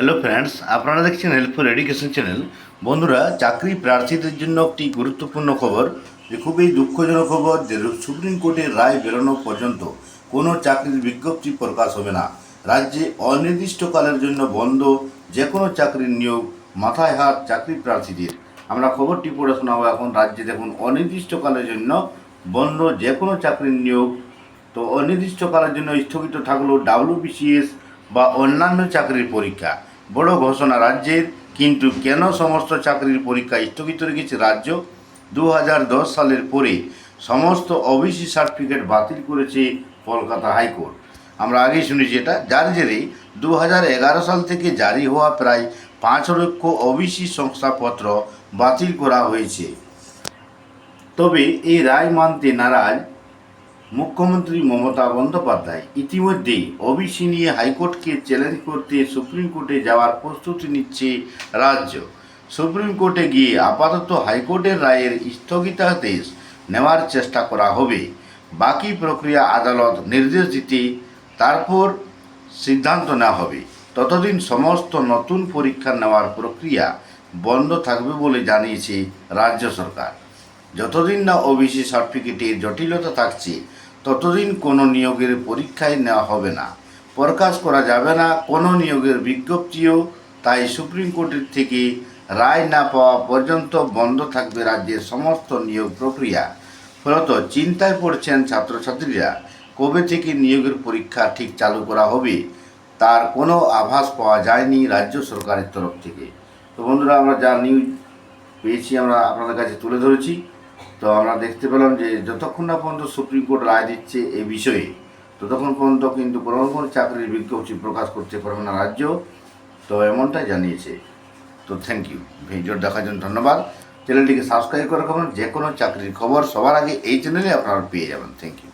Hello friends আপনারা দেখছেন helpful education channel বন্ধুরা, চাকরি প্রার্থীদের জন্য একটি গুরুত্বপূর্ণ খবর, যে খুবই দুঃখজনক খবর, যে সুপ্রিম কোর্টের রায় বেরোনো পর্যন্ত কোনো চাকরির বিজ্ঞপ্তি প্রকাশ হবে না। রাজ্যে অনির্দিষ্টকালের জন্য বন্ধ যে কোনো চাকরির নিয়োগ মাথায় হাত চাকরি প্রার্থীদের। আমরা খবরটি পড়ে শোনাবো এখন। রাজ্যে দেখুন, অনির্দিষ্টকালের জন্য বন্ধ যে কোনো চাকরির নিয়োগ। তো অনির্দিষ্টকালের জন্য স্থগিত থাকল ডাব্লিউবিসিএস বা অন্যান্য চাকরির পরীক্ষা। বড় ঘোষণা রাজ্যের, কিন্তু কেন সমস্ত চাকরির পরীক্ষা স্থগিত রেখেছে রাজ্য? দু হাজার দশ সালের পরে সমস্ত ওবিসি সার্টিফিকেট বাতিল করেছে কলকাতা হাইকোর্ট। আমরা আগেই শুনেছি এটা। যার জেরে দু হাজার এগারো সাল থেকে জারি হওয়া প্রায় পাঁচ লক্ষ ওবিসি শংসাপত্র বাতিল করা হয়েছে। তবে এই রায় মানতে নারাজ মুখ্যমন্ত্রী মমতা বন্দ্যোপাধ্যায় ইতিমধ্যেই ওবিসি নিয়ে হাইকোর্টকে চ্যালেঞ্জ করতে সুপ্রিম কোর্টে যাওয়ার প্রস্তুতি নিচ্ছে রাজ্য। সুপ্রিম কোর্টে গিয়ে আপাতত হাইকোর্টের রায়ের স্থগিতাদেশ নেওয়ার চেষ্টা করা হবে। বাকি প্রক্রিয়া আদালত নির্দেশ দিতে তারপর সিদ্ধান্ত নেওয়া হবে। ততদিন সমস্ত নতুন পরীক্ষা নেওয়ার প্রক্রিয়া বন্ধ থাকবে বলে জানিয়েছে রাজ্য সরকার। যতদিন না ওবিসি সার্টিফিকেটের জটিলতা থাকছে, ততদিন কোনো নিয়োগের পরীক্ষায় নেওয়া হবে না। প্রকাশ করা যাবে না কোনো নিয়োগের বিজ্ঞপ্তিও, তাই সুপ্রিম কোর্টের থেকে রায় না পাওয়া পর্যন্ত বন্ধ থাকবে রাজ্যের সমস্ত নিয়োগ প্রক্রিয়া। ফলত চিন্তায় পড়ছেন ছাত্রছাত্রীরা, কবে থেকে নিয়োগের পরীক্ষা ঠিক চালু করা হবে, তার কোনো আভাস পাওয়া যায়নি রাজ্য সরকারের তরফ থেকে। তো বন্ধুরা, আমরা যা নিউজ পেয়েছি আমরা আপনাদের কাছে তুলে ধরেছি। তো আমরা দেখতে পেলাম যে যতক্ষণ না পর্যন্ত সুপ্রিম কোর্ট রায় দিচ্ছে এ বিষয়ে, ততক্ষণ পর্যন্ত কিন্তু কোনো কোনো চাকরির বিজ্ঞপ্তি প্রকাশ করতে পারবে না রাজ্য। তো এমনটাই জানিয়েছে। তো থ্যাংক ইউ ভিডিও দেখার জন্য ধন্যবাদ। চ্যানেলটিকে সাবস্ক্রাইব করে রাখবেন। যে কোনো চাকরির খবর সবার আগে এই চ্যানেলে আপনারা পেয়ে যাবেন। Thank you